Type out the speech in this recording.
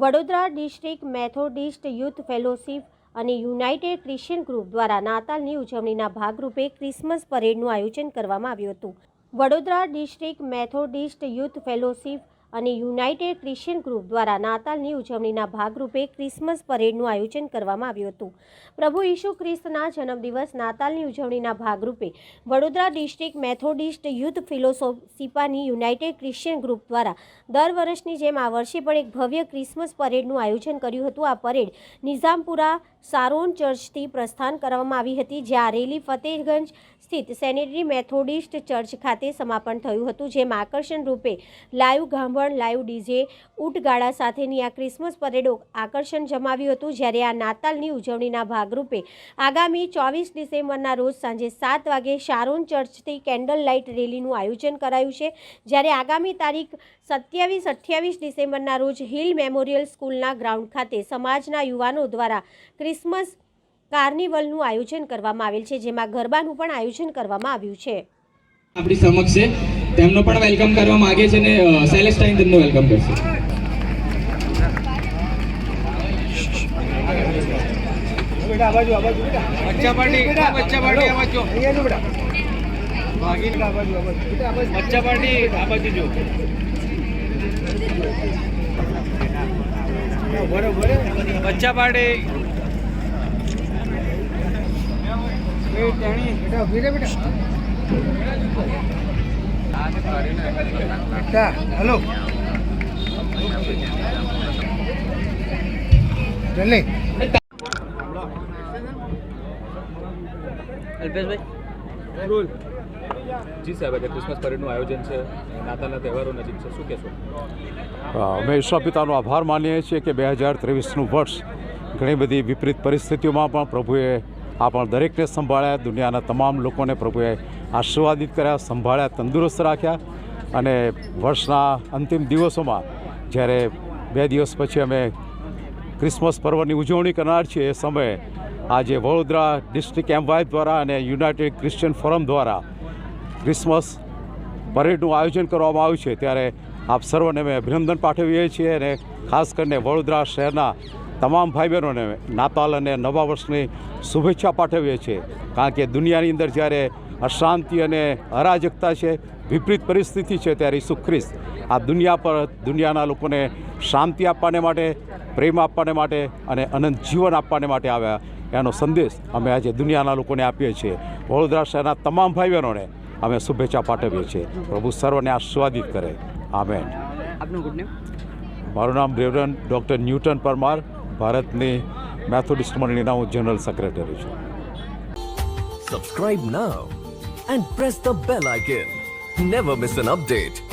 Vadodara district Methodist youth fellowship અને united Christian group દ્વારા નાતાલની ઉજવણીના ભાગરૂપે ક્રિસમસ પરેડનું આયોજન કરવામાં આવ્યું હતું. Vadodara district Methodist youth fellowship અને યુનાઇટેડ ક્રિશ્ચિયન ગ્રુપ દ્વારા નાતાલની ઉજવણીના ભાગરૂપે ક્રિસમસ પરેડનું આયોજન કરવામાં આવ્યું હતું. પ્રભુ ઈસુ ખ્રિસ્તના જન્મદિવસ નાતાલની ઉજવણીના ભાગરૂપે વડોદરા ડિસ્ટ્રિક્ટ મેથોડિસ્ટ યુથ ફિલોસોફિપાની યુનાઇટેડ ક્રિશ્ચિયન ગ્રુપ દ્વારા દર વર્ષની જેમ આ વર્ષે પણ એક ભવ્ય ક્રિસમસ પરેડનું આયોજન કર્યું હતું. આ પરેડ નિઝામપુરા સારોન ચર્ચથી પ્રસ્થાન કરવામાં આવી હતી, જ્યાં રેલી ફતેહગંજ સ્થિત સેનેટરી મેથોડિસ્ટ ચર્ચ ખાતે સમાપન થયું હતું, જેમાં આકર્ષણ રૂપે લાઈવ ગાંભણ લાઈવ ડીજે ઉટગાળા સાથેની આ ક્રિસમસ પરેડો આકર્ષણ જમાવ્યું હતું, જ્યારે આ નાતાલની ઉજવણીના ભાગરૂપે આગામી ચોવીસ ડિસેમ્બરના રોજ સાંજે સાત વાગે શારોન ચર્ચથી કેન્ડલ લાઇટ રેલીનું આયોજન કરાયું છે, જ્યારે આગામી તારીખ સત્યાવીસ અઠ્યાવીસ ડિસેમ્બરના રોજ હિલ મેમોરિયલ સ્કૂલના ગ્રાઉન્ડ ખાતે સમાજના યુવાનો દ્વારા ક્રિસમસ કાર્નિવલનું આયોજન કરવામાં આવેલ છે, જેમાં ગરબાનું પણ આયોજન કરવામાં આવ્યું છે. આપણી સમક્ષ છે. તેમનો પણ વેલકમ કરવા માંગે છે ને સેલેસ્ટાઇન તેમનો વેલકમ કરશે. બચ્ચા પાર્ટી બેટા. બેટા. જો હલો જલ્દી. જી સાહેબ આજે ક્રિસમસ પરેડનું આયોજન છે. નાતાલના તહેવારો નજીક છે. શું કહેશો? અમે ઈશ્વર પિતાનો આભાર માનીએ છીએ કે બે હજાર ત્રેવીસનું વર્ષ ઘણી બધી વિપરીત પરિસ્થિતિઓમાં પણ પ્રભુએ આપણ દરેકને સંભાળ્યા. દુનિયાના તમામ લોકોને પ્રભુએ આશીર્વાદિત કર્યા સંભાળ્યા તંદુરસ્ત રાખ્યા. અને વર્ષના અંતિમ દિવસોમાં જ્યારે બે દિવસ પછી અમે ક્રિસમસ પર્વની ઉજવણી કરનાર છીએ એ સમયે આજે વડોદરા ડિસ્ટ્રિક્ટ એમવાય દ્વારા અને યુનાઇટેડ ક્રિશ્ચિયન ફોરમ દ્વારા ક્રિસમસ પરેડનું આયોજન કરવામાં આવ્યું છે. ત્યારે આપ સર્વને અમે અભિનંદન પાઠવીએ છીએ અને ખાસ કરીને વડોદરા શહેરના તમામ ભાઈ બહેનોને નાતાલ અને નવા વર્ષની શુભેચ્છા પાઠવીએ છીએ. કારણ કે દુનિયાની અંદર જ્યારે અશાંતિ અને અરાજકતા છે વિપરીત પરિસ્થિતિ છે ત્યારે ઈસુ ખ્રિસ્ત આ દુનિયા પર દુનિયાના લોકોને શાંતિ આપવાને માટે પ્રેમ આપવાને માટે અને અનંત જીવન આપવાને માટે આવ્યા એનો સંદેશ અમે આજે દુનિયાના લોકોને આપીએ છીએ. વડોદરા શહેરના તમામ ભાઈ બહેનોને અમે શુભેચ્છા પાઠવીએ છીએ. પ્રભુ સર્વને આશીર્વાદિત કરે. આમેન. આપનું ગુડ નેમ મારું નામ રેવરન ડૉક્ટર ન્યૂટન પરમાર. ભારતની મેથોડિસ્ટ મંડળીના હું જનરલ સેક્રેટરી છું Subscribe now and press the bell icon. Never miss an update.